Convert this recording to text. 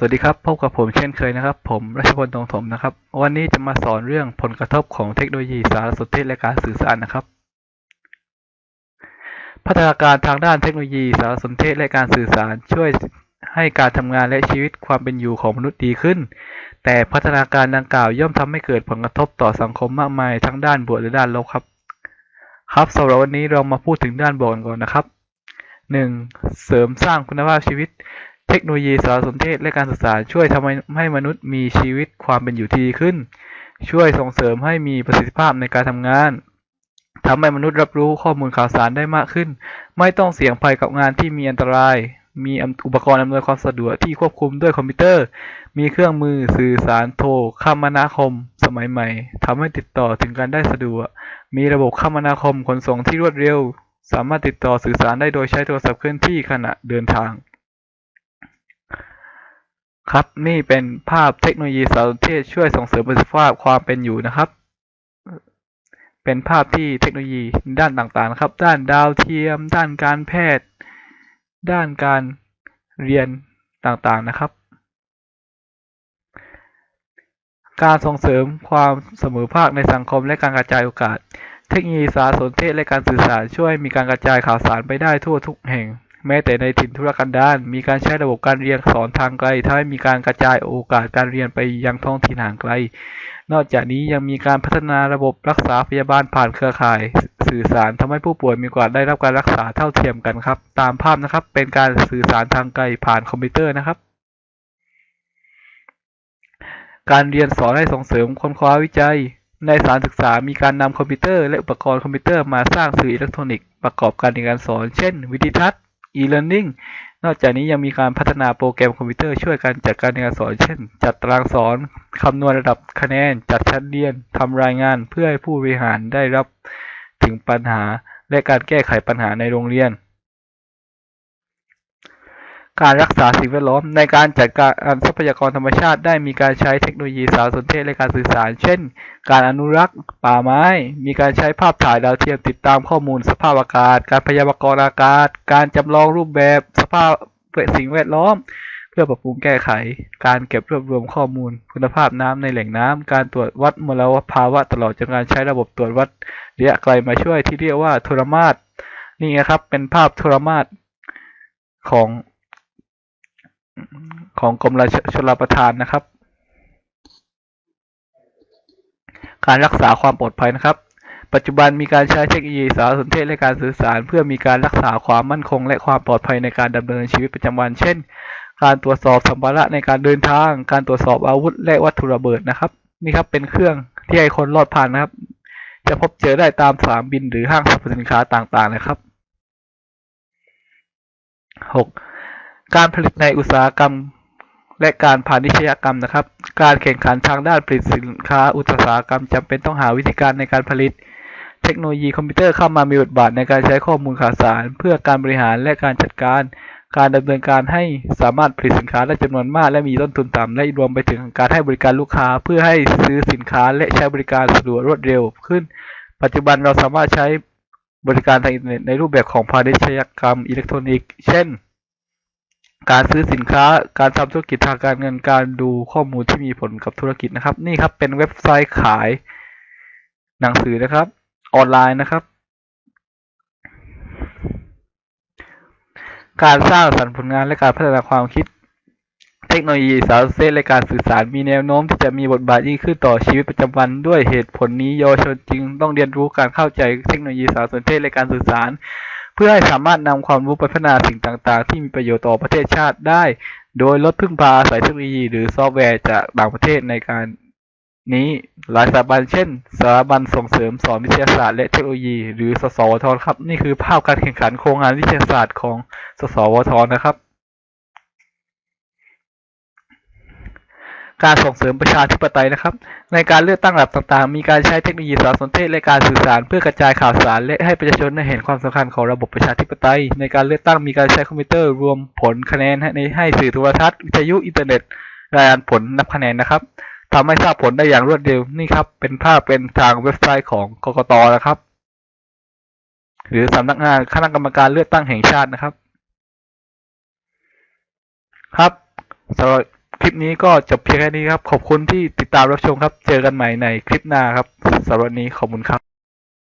สวัสดีครับ พบกับผมเช่นเคยนะครับ ผมรัชพลตรงถมนะครับ วันนี้จะมาสอนเรื่องผลกระทบของเทคโนโลยีสารสนเทศและการสื่อสารนะครับ พัฒนาการทางด้านเทคโนโลยีสารสนเทศและการสื่อสารช่วยให้การทำงานและชีวิตความเป็นอยู่ของมนุษย์ดีขึ้น แต่พัฒนาการดังกล่าวย่อมทำให้เกิดผลกระทบต่อสังคมมากมายทั้งด้านบวกและด้านลบครับ ครับสำหรับวันนี้เรามาพูดถึงด้านบวกก่อนนะครับ 1. เสริมสร้างคุณภาพชีวิต เทคโนโลยีสารสนเทศและการสื่อสารช่วยทำให้ให้มนุษย์มีชีวิตความเป็นอยู่ที่ดีขึ้น ช่วยส่งเสริมให้มีประสิทธิภาพในการทำงานทำให้มนุษย์รับรู้ข้อมูลข่าวสารได้มากขึ้น ไม่ต้องเสี่ยงภัยกับงานที่มีอันตราย มีอุปกรณ์อำนวยความสะดวกที่ควบคุมด้วยคอมพิวเตอร์ มีเครื่องมือสื่อสารโทรคมนาคม สมัยใหม่ทำให้ติดต่อถึงกันได้สะดวก มีระบบคมนาคมขนส่งที่รวดเร็ว สามารถติดต่อสื่อสารได้โดยใช้โทรศัพท์เคลื่อนที่ขณะเดินทาง ครับ นี่เป็นภาพเทคโนโลยีสารสนเทศช่วยส่งเสริมประสิทธิภาพความเป็นอยู่นะครับ เป็นภาพที่เทคโนโลยีด้านต่างๆนะครับ ด้านดาวเทียม ด้านการแพทย์ ด้านการเรียนต่างๆนะครับ การส่งเสริมความเสมอภาคในสังคมและการกระจายโอกาส เทคโนโลยีสารสนเทศและการสื่อสารช่วยมีการกระจายข่าวสารไปได้ทั่วทุกแห่ง แม้แต่ในถิ่นทุรกันดารมีการใช้ระบบการเรียนสอนทางไกลทำให้มีการกระจายโอกาสการเรียนไปยังท้องถิ่นห่างไกล นอกจากนี้ยังมีการพัฒนาระบบรักษาพยาบาลผ่านเครือข่าย สื่อสารทำให้ผู้ป่วยมีโอกาสได้รับการรักษาเท่าเทียมกันครับ ตามภาพนะครับ เป็นการสื่อสารทางไกลผ่านคอมพิวเตอร์นะครับ การเรียนสอนให้ส่งเสริมค้นคว้าวิจัยในสารศึกษามีการนำคอมพิวเตอร์และอุปกรณ์คอมพิวเตอร์มาสร้างสื่ออิเล็กทรอนิกส์ประกอบการเรียนการสอน เช่น วิดีทัศน์ e-learning นอกจากนี้ยังมีการพัฒนาโปรแกรมคอมพิวเตอร์ช่วยการจัดการเรียนการสอน เช่น จัดตารางสอน คำนวณระดับคะแนน จัดชั้นเรียน ทำรายงานเพื่อให้ผู้บริหารได้รับถึงปัญหาและการแก้ไขปัญหาในโรงเรียน การรักษาสิ่งแวดล้อม ในการจัดการทรัพยากรธรรมชาติได้มีการใช้เทคโนโลยีสารสนเทศและการสื่อสาร เช่น การอนุรักษ์ ป่าไม้ มีการใช้ภาพถ่ายดาวเทียมติดตามข้อมูลสภาพอากาศ การพยากรณ์อากาศ การจำลองรูปแบบสภาพสิ่งแวดล้อม เพื่อปรับปรุงแก้ไข การเก็บรวบรวมข้อมูล คุณภาพน้ำในแหล่งน้ำการตรวจวัดมลภาวะตลอดจนการใช้ระบบตรวจวัดระยะไกลมาช่วยที่เรียกว่าโทรมาสนี่นะครับเป็นภาพโทรมาสของ ของกรมราชลประทานนะครับ การรักษาความปลอดภัยนะครับ ปัจจุบันมีการใช้เทคโนโลยีสารสนเทศและการสื่อสาร เพื่อมีการรักษาความมั่นคง และความปลอดภัยในการดำเนินชีวิตประจำวัน เช่น การตรวจสอบสัมภาระในการเดินทาง การตรวจสอบอาวุธและวัตถุระเบิดนะครับ นี่ครับเป็นเครื่องที่ให้คนรอดผ่านนะครับ จะพบเจอได้ตามสนามบินหรือห้างสรรพสินค้าต่างๆนะครับ 6. การผลิตในอุตสาหกรรม และการพาณิชยกรรมนะครับ การแข่งขันทางด้านผลิตสินค้าอุตสาหกรรมจำเป็นต้องหาวิธีการในการผลิต เทคโนโลยีคอมพิวเตอร์เข้ามามีบทบาทในการใช้ข้อมูลข่าวสาร เพื่อการบริหารและการจัดการ การดำเนินการให้สามารถผลิตสินค้าได้จำนวนมาก และมีต้นทุนต่ำและรวมไปถึงการให้บริการลูกค้า เพื่อให้ซื้อสินค้าและใช้บริการสะดวกรวดเร็วขึ้น ปัจจุบันเราสามารถใช้บริการทางอินเทอร์เน็ตในรูปแบบของพาณิชยกรรมอิเล็กทรอนิกส์ เช่น การซื้อสินค้า การทำธุรกิจทางการเงิน การดูข้อมูลที่มีผลกับธุรกิจนะครับ นี่ครับเป็นเว็บไซต์ขายหนังสือนะครับ ออนไลน์นะครับ การสร้างสรรค์ผลงานและการพัฒนาความคิด เทคโนโลยีสารสนเทศและการสื่อสารมีแนวโน้มที่จะมีบทบาทยิ่งขึ้นต่อชีวิตประจำวันด้วยเหตุผลนี้เยาวชนจึงต้องเรียนรู้การเข้าใจเทคโนโลยีสารสนเทศและการสื่อสาร พื่อให้สามารถนำความรู้ไปพัฒนาสิ่งต่างๆ ที่มีประโยชน์ต่อประเทศชาติได้ โดยลดพึ่งพาอาศัยเทคโนโลยีหรือซอฟต์แวร์จากต่างประเทศในการนี้หลายสถาบันเช่นสถาบันส่งเสริมสอนวิทยาศาสตร์และเทคโนโลยีหรือสสวทครับ นี่คือภาพการแข่งขันโครงงานวิทยาศาสตร์ของสสวทนะครับ การส่งเสริมประชาธิปไตยนะครับ ในการเลือกตั้งระดับต่างๆ มีการใช้เทคโนโลยีสารสนเทศและการสื่อสาร เพื่อกระจายข่าวสารและให้ประชาชนได้เห็นความสำคัญของระบบประชาธิปไตย ในการเลือกตั้งมีการใช้คอมพิวเตอร์รวมผลคะแนนให้ในให้สื่อโทรทัศน์วิทยุอินเทอร์เน็ตรายงานผลนับคะแนนนะครับทำให้ทราบผลได้อย่างรวดเร็วนี่ครับ เป็นภาพเป็นทางเว็บไซต์ของกกตนะครับ หรือสำนักงานคณะกรรมการเลือกตั้งแห่งชาตินะครับ ครับสำหรับ คลิปนี้ก็จบเพียงแค่นี้ครับ ขอบคุณที่ติดตามรับชมครับ เจอกันใหม่ในคลิปหน้าครับสำหรับวันนี้ขอบคุณครับ